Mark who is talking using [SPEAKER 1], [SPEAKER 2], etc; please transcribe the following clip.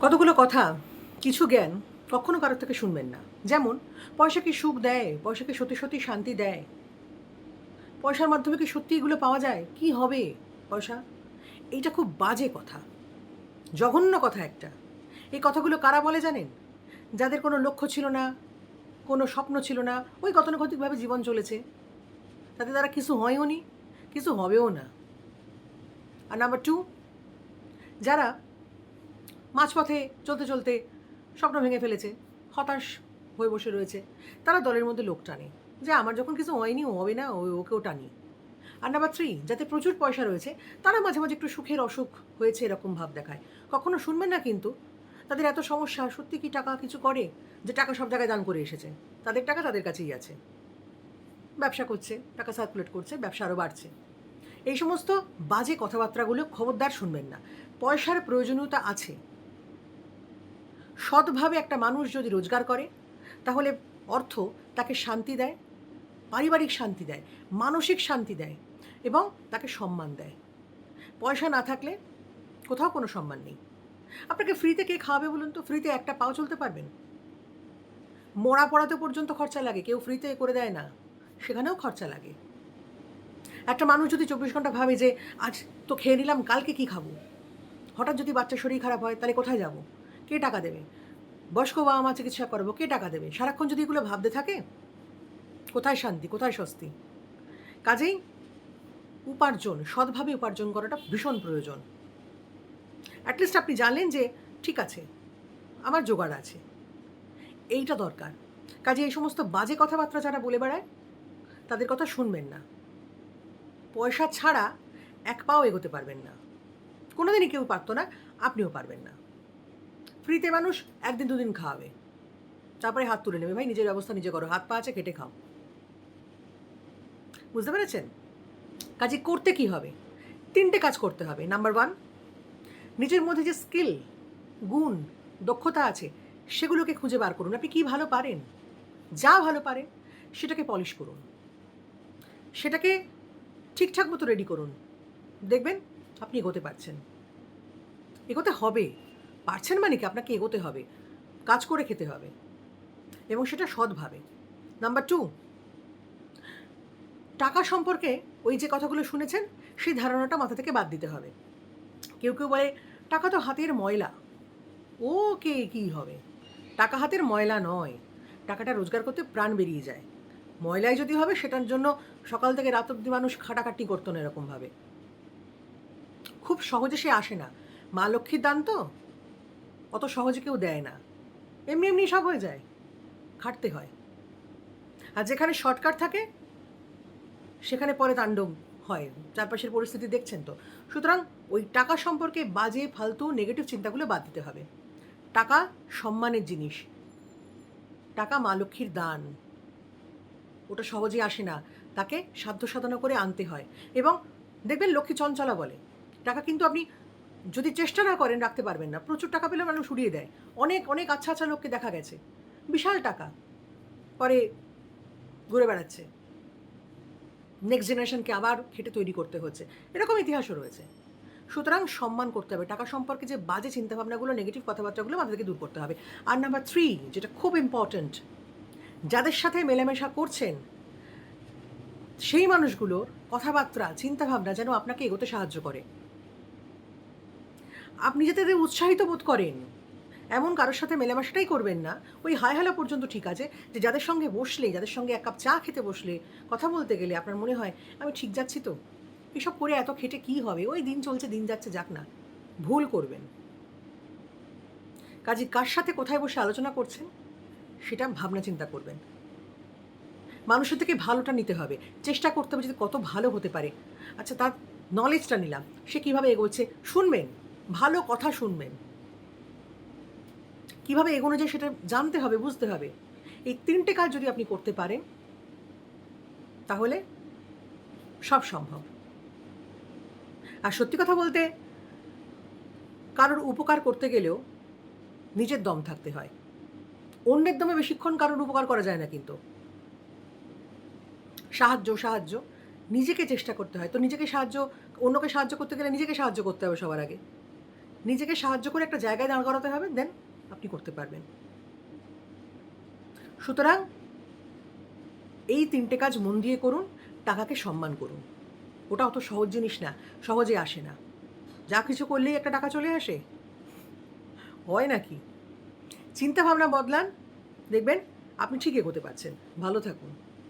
[SPEAKER 1] কতগুলো কথা, কিছু জ্ঞান কখনো কারোর থেকে শুনবেন না। যেমন, পয়সা কি সুখ দেয়? পয়সা কি সত্যি সত্যি শান্তি দেয়? পয়সার মাধ্যমে কি সত্যি এগুলো পাওয়া যায়? কি হবে পয়সা? এইটা খুব বাজে কথা। জঘন্য কথা একটা। এই কথাগুলো কারা বলে জানেন? যাদের কোনো লক্ষ্য ছিল না, কোনো স্বপ্ন ছিল না, ওই গতানুগতিকভাবে জীবন চলেছে। তাতে তারা কিছু হয়ও নি কিছু হবেও না। আর নাম্বার টু যারা মাঝপথে, চলতে চলতে স্বপ্ন ভেঙে ফেলেছে, হতাশ হয়ে বসে রয়েছে। তারা দলের মধ্যে লোক টানে, যে আমার যখন কিছু হয়নি, ও হবে না, ও, ওকেও টানি। আর নাম্বার থ্রি যাতে প্রচুর পয়সা রয়েছে, তারা মাঝে মাঝে একটু সুখের অসুখ হয়েছে এরকম ভাব দেখায়। কখনো শুনবেন না কিন্তু, তাদের এত সমস্যা, সত্যি কি টাকা কিছু করে? যে টাকা সব জায়গায় দান করে এসেছে। তাদের টাকা তাদের কাছেই আছে। ব্যবসা করছে, টাকা সার্কুলেট করছে, ব্যবসা আরও বাড়ছে। এই সমস্ত বাজে কথাবার্তাগুলো খবরদার শুনবেন না। পয়সার প্রয়োজনীয়তা আছে। সৎভাবে একটা মানুষ যদি রোজগার করে, তাহলে অর্থ তাকে শান্তি দেয়, পারিবারিক শান্তি দেয়, মানসিক শান্তি দেয় এবং তাকে সম্মান দেয়। পয়সা না থাকলে কোথাও কোনো সম্মান নেই। আপনাকে ফ্রিতে কে খাওয়াবে বলুন তো? ফ্রিতে একটা পাও চলতে পারবেন? মোড়া পড়াতে পর্যন্ত খরচা লাগে, কেউ ফ্রিতে করে দেয় না, সেখানেও খরচা লাগে। একটা মানুষ যদি চব্বিশ ঘণ্টা ভাবে যে, আজ তো খেয়ে নিলাম, কালকে কি খাব? হঠাৎ যদি বাচ্চার শরীর খারাপ হয়, তাহলে কোথায় যাব? কে টাকা দেবে? বয়স্ক বাবা মা চিকিৎসা করব, কে টাকা দেবে? সারাক্ষণ যদি এগুলো ভাবতে থাকে, কোথায় শান্তি, কোথায় স্বস্তি? কাজেই উপার্জন, সৎভাবে উপার্জন করাটা ভীষণ প্রয়োজন। অ্যাটলিস্ট আপনি জানলেন যে, ঠিক আছে, আমার জোগাড় আছে। এইটা দরকার। কাজে এই সমস্ত বাজে কথাবার্তা যারা বলে বেড়ায়, তাদের কথা শুনবেন না। পয়সা ছাড়া এক পাও এগোতে পারবেন না। কোনোদিনই কেউ পারতো না, আপনিও পারবেন না। ফ্রিতে মানুষ একদিন দুদিন খাওয়াবে তারপরে হাত তুলে নেবে, ভাই, নিজের ব্যবস্থা নিজে করো। হাত পা আছে কেটে খাও। বুঝতে পেরেছেন? কাজে করতে কি হবে? তিনটে কাজ করতে হবে। নাম্বার ওয়ান নিজের মধ্যে যে স্কিল গুণ, দক্ষতা আছে, সেগুলোকে খুঁজে বার করুন। আপনি কী ভালো পারেন, যা ভালো পারেন, সেটাকে পলিশ করুন। সেটাকে ঠিকঠাক মতো রেডি করুন। দেখবেন আপনি এগোতে পারছেন। এগোতে হবে। পারছেন মানে কি? আপনাকে এগোতে হবে, কাজ করে খেতে হবে এবং সেটা সৎভাবে। নাম্বার টু টাকা সম্পর্কে ওই যে কথাগুলো শুনেছেন, সেই ধারণাটা মাথা থেকে বাদ দিতে হবে। কেউ কেউ বলে, টাকা তো হাতের ময়লা। ও কে কী হবে? টাকা হাতের ময়লা নয়। টাকাটা রোজগার করতে প্রাণ বেরিয়ে যায়। ময়লায় যদি হবে, সেটার জন্য সকাল থেকে রাত অব্দি মানুষ খাটাখাটি করতো না এরকমভাবে। খুব সহজে সে আসে না। মা লক্ষ্মীর দান তো অত সহজে কেউ দেয় না। এমনি এমনি সব হয়ে যায়। খাটতে হয়। আর যেখানে শর্টকাট থাকে, সেখানে পরে তাণ্ডব হয়। চারপাশের পরিস্থিতি দেখছেন তো। সুতরাং ওই টাকা সম্পর্কে বাজে, ফালতু নেগেটিভ চিন্তাগুলো বাদ দিতে হবে। টাকা সম্মানের জিনিস। টাকা মা লক্ষ্মীর দান। ওটা সহজে আসে না। তাকে সাধ্য সাধনা করে আনতে হয়। এবং দেখবেন লক্ষ্মী চঞ্চলা বলে, টাকা কিন্তু আপনি যদি চেষ্টা না করেন, রাখতে পারবেন না। প্রচুর টাকা পেলে মানুষ উড়িয়ে দেয়। অনেক অনেক আচ্ছা আচ্ছা লোককে দেখা গেছে। বিশাল টাকা। পরে ঘুরে বেড়াচ্ছে। নেক্সট জেনারেশনকে আবার খেটে তৈরি করতে হচ্ছে। এরকম ইতিহাসও রয়েছে। সুতরাং সম্মান করতে হবে। টাকা সম্পর্কে যে বাজে চিন্তাভাবনাগুলো নেগেটিভ কথাবার্তাগুলো থেকে দূর করতে হবে। আর নাম্বার থ্রি যেটা খুব ইম্পর্ট্যান্ট যাদের সাথে মেলামেশা করছেন, সেই মানুষগুলোর কথাবার্তা, চিন্তাভাবনা যেন আপনাকে এগোতে সাহায্য করে। আপনি যাতে উৎসাহিত বোধ করেন, এমন কারোর সাথে মেলামেশাটাই করবেন না। ওই হাই হালা পর্যন্ত ঠিক আছে, যে যাদের সঙ্গে বসলে, যাদের সঙ্গে এক কাপ চা খেতে বসলে, কথা বলতে গেলে আপনার মনে হয়, আমি ঠিক যাচ্ছি তো? এসব করে এত খেটে কি হবে? ওই দিন চলছে, দিন যাচ্ছে, যাক না। ভুল করবেন। কাজে, কার সাথে কোথায় বসে আলোচনা করছেন? সেটা ভাবনা চিন্তা করবেন। মানুষের থেকে ভালোটা নিতে হবে। চেষ্টা করতে হবে যদি কত ভালো হতে পারে। আচ্ছা তার নলেজটা নিলাম। সে কীভাবে এগোচ্ছে? শুনবেন। ভালো কথা শুনবেন। কীভাবে এগোনো যায় সেটা জানতে হবে, বুঝতে হবে। এই তিনটে কাজ যদি আপনি করতে পারেন, তাহলে সব সম্ভব। আর সত্যি কথা বলতে, কারোর উপকার করতে গেলেও নিজের দম থাকতে হয়। অন্যের দমে বেশিক্ষণ কারোর উপকার করা যায় না কিন্তু। সাহায্য সাহায্য, নিজেকে চেষ্টা করতে হয়। তো নিজেকে সাহায্য, অন্যকে সাহায্য করতে গেলে নিজেকে সাহায্য করতে হবে সবার আগে। নিজেকে সাহায্য করে একটা জায়গায় দাঁড় করাতে হবে দেন আপনি করতে পারবেন। সুতরাং এই তিনটে কাজ মন দিয়ে করুন, টাকাকে সম্মান করুন। ওটা অত সহজ জিনিস না, সহজে আসে না। যা কিছু করলেই একটা টাকা চলে আসে। হয় নাকি? চিন্তাভাবনা বদলান, দেখবেন আপনি ঠিক এগোতে পারছেন। ভালো থাকুন।